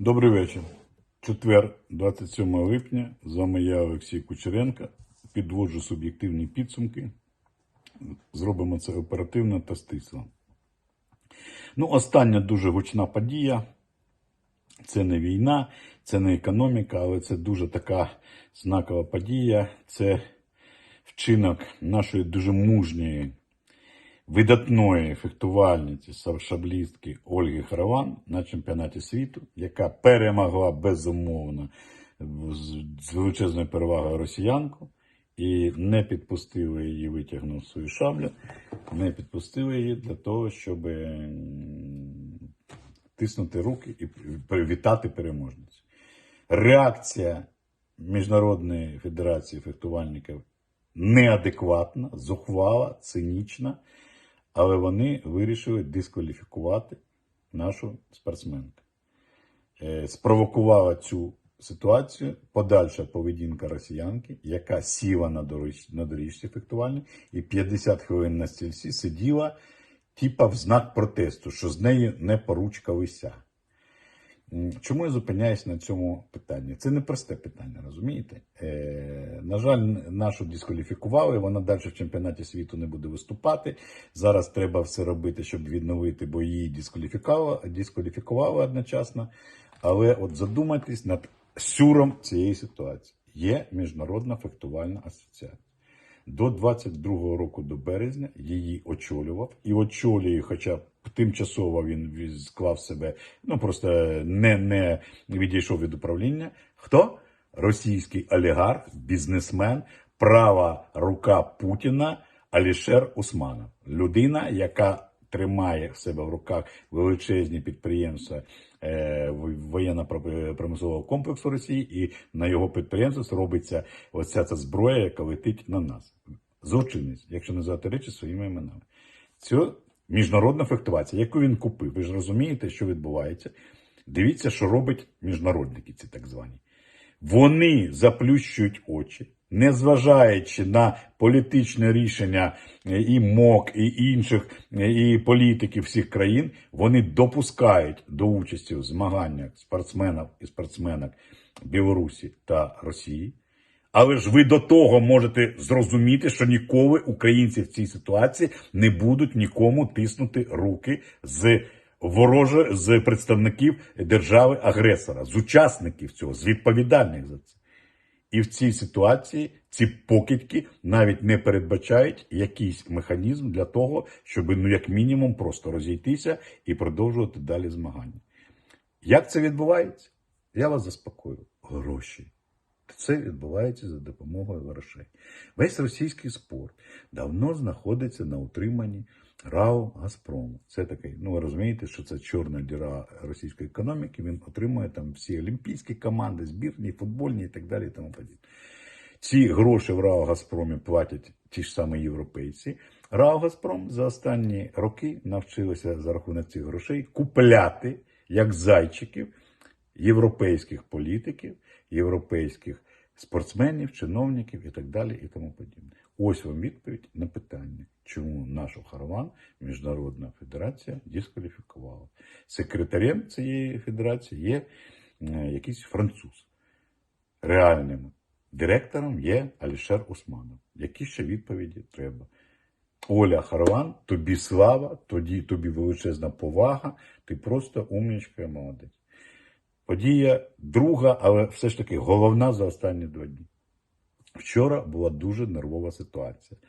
Добрий вечір. Четвер, 27 липня. З вами я, Олексій Кучеренко. Підводжу суб'єктивні підсумки. Зробимо це оперативно та стисло. Ну, остання дуже гучна подія. Це не війна, це не економіка, але це дуже така знакова подія. Це вчинок нашої дуже мужньої, видатної фехтувальниці, шаблістки Ольги Хараван на чемпіонаті світу, яка перемогла безумовно з величезною перевагою росіянку. І не підпустили її, витягнув свою шаблю, не підпустили її для того, щоб тиснути руки і привітати переможницю. Реакція Міжнародної федерації фехтувальників неадекватна, зухвала, цинічна, але вони вирішили дискваліфікувати нашу спортсменку. Е, Спровокувала цю ситуацію подальша поведінка росіянки, яка сіла на доріжці, на доріжці фехтувальній і 50 хвилин на стільці сиділа, типа в знак протесту, що з нею не поручка вися. М, Чому я зупиняюсь на цьому питанні? Це не просте питання, розумієте? Е, на жаль, нашу дискваліфікували, вона далі в чемпіонаті світу не буде виступати. Зараз треба все робити, щоб відновити, бо її дискваліфікували, дискваліфікували одночасно. Але от задумайтесь над сюром цієї ситуації. Є Міжнародна фехтувальна асоціація. До 22-го року, до березня, її очолював і очолює, хоча тимчасово він склав себе, ну просто не, не відійшов від управління. Хто? Російський олігарх, бізнесмен, права рука Путіна Алішер Усманов. Людина, яка тримає в себе в руках величезні підприємства е, в- воєнно-промислового комплексу Росії, і на його підприємствах робиться оця ця зброя, яка летить на нас. Злочинець, якщо називати речі своїми іменами. Це міжнародна фехтувація, яку він купив. Ви ж розумієте, що відбувається. Дивіться, що робить міжнародники, ці так звані. Вони заплющують очі, незважаючи на політичне рішення е, і МОК, і інших, е, і політиків всіх країн, вони допускають до участі в змаганнях спортсменів і спортсменок Білорусі та Росії. Але ж ви до того можете зрозуміти, що ніколи українці в цій ситуації не будуть нікому тиснути руки з вороже з представників держави-агресора, з учасників цього, з відповідальних за це. І в цій ситуації ці покидьки навіть не передбачають якийсь механізм для того, щоб ну як мінімум просто розійтися і продовжувати далі змагання. Як це відбувається? Я вас заспокою. Гроші. Це відбувається за допомогою грошей. Весь російський спорт давно знаходиться на утриманні РАО Газпрому. Це такий, ну ви розумієте, що це чорна діра російської економіки. Він отримує там всі олімпійські команди, збірні, футбольні і так далі. І тому. Ці гроші в РАО Газпромі платять ті ж самі європейці. РАО Газпром за останні роки навчилися за рахунок цих грошей купляти як зайчиків європейських політиків, європейських спортсменів, чиновників і так далі, і тому подібне. Ось вам відповідь на питання, чому нашу Хараван Міжнародна федерація дискваліфікувала. Секретарем цієї федерації є е, якийсь француз. Реальним директором є Алішер Усманов. Які ще відповіді треба? Оля Харван, тобі слава, тобі величезна повага, ти просто умнічка молодець. Подія друга, але все ж таки головна за останні два дні. Вчора була дуже нервова ситуація.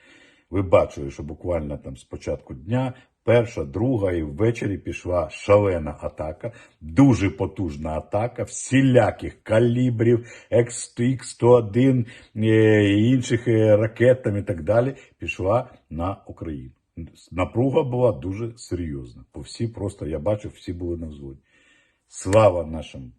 Ви бачили, що буквально там з початку дня, перша, друга і ввечері пішла шалена атака, дуже потужна атака всіляких калібрів, X101 е, і інших е, ракет і так далі, пішла на Україну. Напруга була дуже серйозна. По всі просто я бачив, всі були на взводі. Слава нашим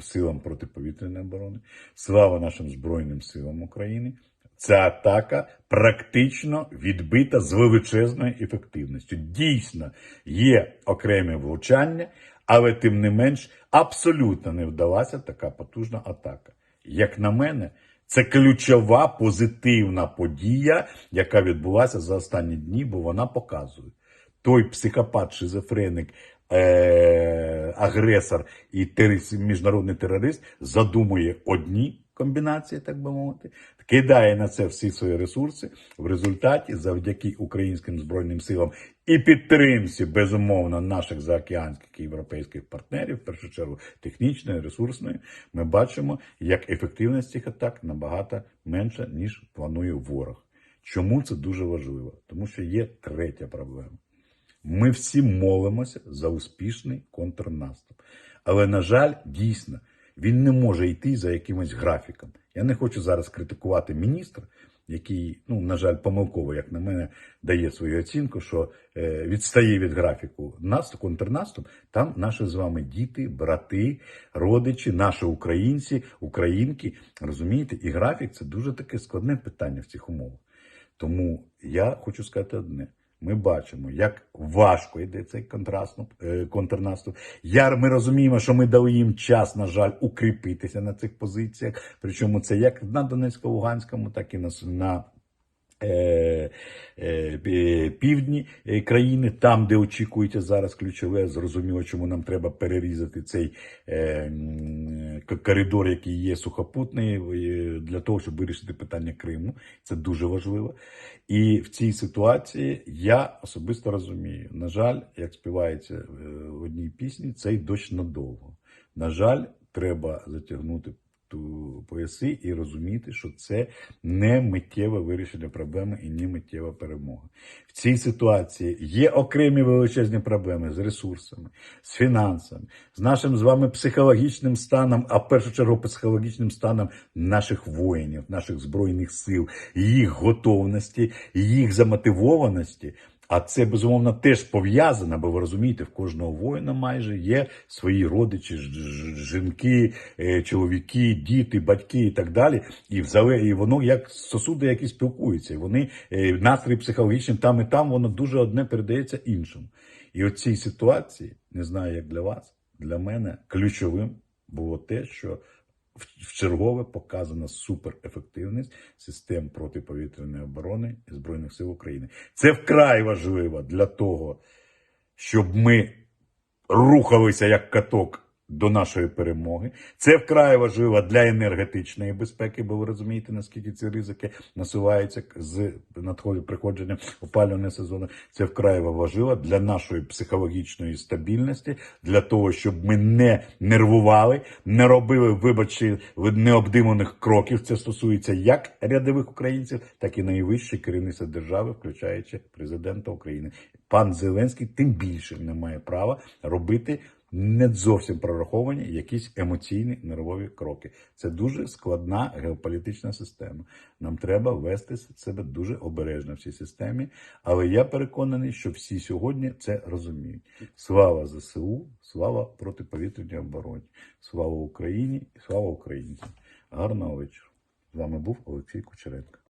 силам протиповітряної оборони, слава нашим Збройним силам України. Ця атака практично відбита з величезною ефективністю. Дійсно, є окремі влучання, але тим не менш абсолютно не вдалася така потужна атака. Як на мене, це ключова позитивна подія, яка відбулася за останні дні, бо вона показує. той психопат, шизофреник е, агресор і міжнародний терорист задумує одні комбінації, так би мовити, кидає на це всі свої ресурси. В результаті, завдяки українським збройним силам і підтримці, безумовно, наших заокеанських і європейських партнерів, в першу чергу технічної, ресурсної, ми бачимо, як ефективність цих атак набагато менша, ніж планує ворог. Чому це дуже важливо? Тому що є третя проблема. Ми всі молимося за успішний контрнаступ. Але, на жаль, дійсно, він не може йти за якимось графіком. Я не хочу зараз критикувати міністра, який, ну, на жаль, помилково, як на мене, дає свою оцінку, що е, відстає від графіку наступ, контрнаступ. Там наші з вами діти, брати, родичі, наші українці, українки. Розумієте, і графік це дуже таке складне питання в цих умовах. Тому я хочу сказати одне. Ми бачимо, як важко йде цей контраступ, е, контрнаступ. Я, ми розуміємо, що ми дали їм час, на жаль, укріпитися на цих позиціях. Причому це як на Донецько-Луганському, так і на, на е, е, пі- півдні е, країни, там, де очікується зараз ключове, зрозуміло, чому нам треба перерізати цей е, коридор, який є сухопутний, для того, щоб вирішити питання Криму. Це дуже важливо. І в цій ситуації я особисто розумію, на жаль, як співається е, в одній пісні, цей дощ надовго. На жаль, треба затягнути пояси і розуміти, що це не миттєве вирішення проблеми і не миттєва перемога. В цій ситуації є окремі величезні проблеми з ресурсами, з фінансами, з нашим з вами психологічним станом, а в першу чергу психологічним станом наших воїнів, наших збройних сил, їх готовності, їх замотивованості. А це безумовно теж пов'язано, бо ви розумієте, в кожного воїна майже є свої родичі, жінки, е, чоловіки, діти, батьки і так далі. І взагалі, і воно як сосуди, які спілкуються. І вони е, настрій психологічний там і там, воно дуже одне передається іншому. І от цій ситуації, не знаю, як для вас, для мене ключовим було те, що в- чергове показана суперефективність систем протиповітряної оборони і Збройних сил України. Це вкрай важливо для того, щоб ми рухалися як каток до нашої перемоги. Це вкрай важливо для енергетичної безпеки, бо ви розумієте, наскільки ці ризики насуваються з надходу приходження опалювального сезону. Це вкрай важливо для нашої психологічної стабільності, для того, щоб ми не нервували, не робили, вибачте, необдиманих кроків. Це стосується як рядових українців, так і найвищих керівництва держави, включаючи президента України. Пан Зеленський тим більше не має права робити не зовсім прораховані якісь емоційні нервові кроки. Це дуже складна геополітична система. Нам треба вести себе дуже обережно в цій системі. Але я переконаний, що всі сьогодні це розуміють. Слава ЗСУ, слава протиповітряній обороні, слава Україні і слава українцям. Гарного вечора. З вами був Олексій Кучеренко.